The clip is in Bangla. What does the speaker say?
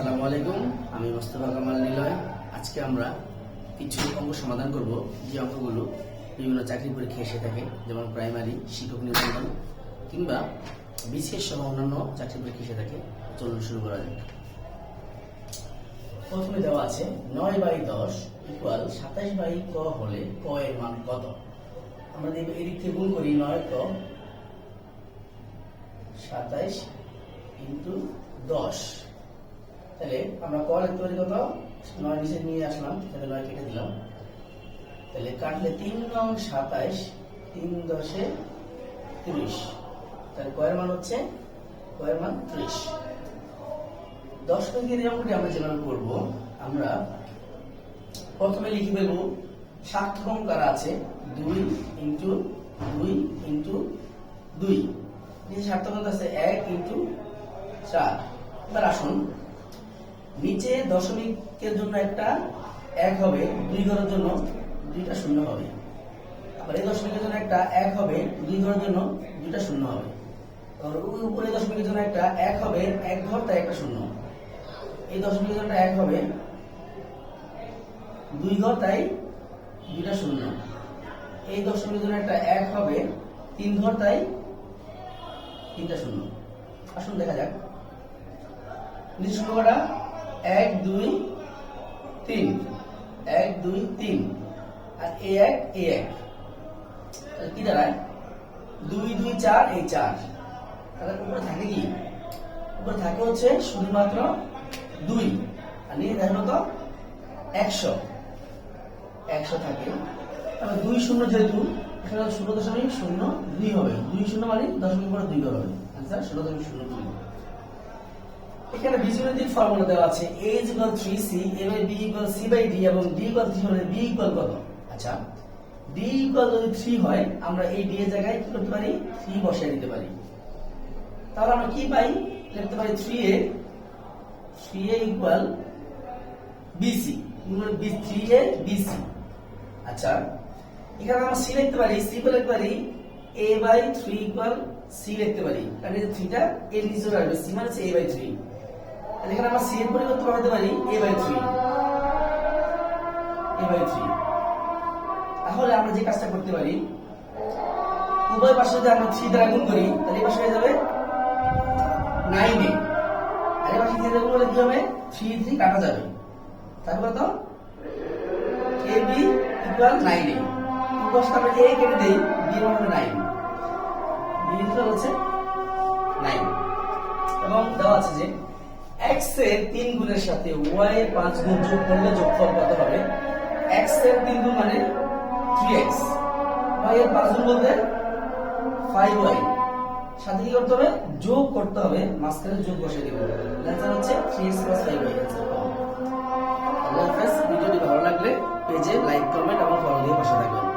আসসালামু আলাইকুম, আমি মোস্তফা কামাল নিলয়। আজকে আমরা কিছু অঙ্ক সমাধান করব। যে অঙ্কগুলো বিভিন্ন চাকরি পরীক্ষায় এসে থাকে, যেমন প্রাইমারি, শিক্ষক নিবন্ধন, কিংবা বিসিএস সহ অন্যান্য চাকরি পরীক্ষা এসে থাকে, চলুন শুরু করা যাক। প্রথমে দেওয়া আছে, নয় বাই দশ ইকুয়াল সাতাশ বাই ক হলে ক এর মান কত? আমরা দেখব এদিক থেকে গুণ করি, নয় ক সাতাইশ ইন্টু দশ। তাহলে আমরা ক লিখতে পারি কত নয় নিচে নিয়ে আসলাম তাহলে নয় কেটে দিলাম। তাহলে কাটলে তিন নং সাতাইশ, তিন দশে তিরিশ। তাহলে কয়ের মান হচ্ছে, কয়ের মান ত্রিশ। দশ মিনিটের অঙ্কটি আমরা যেভাবে করব, আমরা প্রথমে লিখে ফেলব সার্থক অঙ্কার আছে? দুই ইন্টু দুই ইন্টু দুই। নিচে আছে? এক ইন্টু চার। এবার আসুন নিচে দশমিকের জন্য একটা এক হবে, দুই ঘরের জন্য দুইটা শূন্য হবে। আবার এই দশমিকের জন্য একটা এক হবে, দুই ঘরের জন্য দুইটা শূন্য হবে। উপরে দশমিকের জন্য একটা এক হবে, এক ঘর তাই একটা শূন্য। এই দশমিকের জন্য এক হবে, দুই ঘর তাই দুইটা শূন্য। এই দশমিকের জন্য একটা এক হবে, তিন ঘর তাই তিনটা শূন্য। আসুন দেখা যাক। নিচে এক, দুই, তিন। এক, দুই, তিন। আর এ এক এ এক। কি দাঁড়ায়? দুই দুই, চার, এই চার। তাহলে উপরে থাকে কি? উপরে থাকে হচ্ছে শুধুমাত্র দুই। আর নিচে থাকে কত? একশো। একশো থাকে। তাহলে দুই শূন্য যেহেতু শূন্য দশমিক শূন্য দুই হবে। দুই শূন্য মানে দশমিক পরে দুই হবে। আনসার শূন্য দশমিক শূন্য দুই। এখানে বীজগণিতিক ফর্মুলা দেওয়া আছে, a is 3c a b c d এবং d equal 3 হলে b কত? আচ্ছা d যদি 3 হয়, আমরা এই d এর জায়গায় কি করতে পারি? 3 বসিয়ে দিতে পারি। তাহলে আমরা কি পাই? লিখতে পারি 3a 3a equal bc মানে b 3a bc আচ্ছা এখানে আমরা c লিখতে পারি, c লিখতে পারি, a by 3 equal c লিখতে পারি। কারণ এই 3 এর নিচে আসবে, c মানে a by 3 তাহলে এখানে আমরা সি এর পরিবর্তে পাঠাতে পারি এ by 3 a by 3 তাহলে আমরা যে কাজটা করতে পারি, উভয় পাশে যদি আমরা থ্রি দ্বারা গুণ করি, তাহলে এই পাশে হয়ে যাবে নাইন এ আর এই পাশে 3 দ্বারা গুণ করলে কি হবে? 3 3 কাটা যাবে। তারপর কত? Ab ইকুয়াল 9 এ উপস্থিত আমরা a কেটে দেই, b এর হবে 9 b ইকুয়াল হচ্ছে 9 এবং দেওয়া আছে যে x এর 3 গুণের সাথে y এর 5 গুণ যোগ করলে যোগফল কত হবে? X এর 3 গুণ মানে 3x y এর 5 গুণ বলতে 5y সাথে কি করতে হবে? যোগ করতে হবে, মাঝখানে যোগ বসিয়ে দেব। অ্যান্সার হচ্ছে 3x 5y অ্যান্সার আল্লাহ হাফেজ ভিডিওটি ভালো লাগলে পেজে লাইক কমেন্ট এবং ফলো দিয়ে পাশে থাকবেন।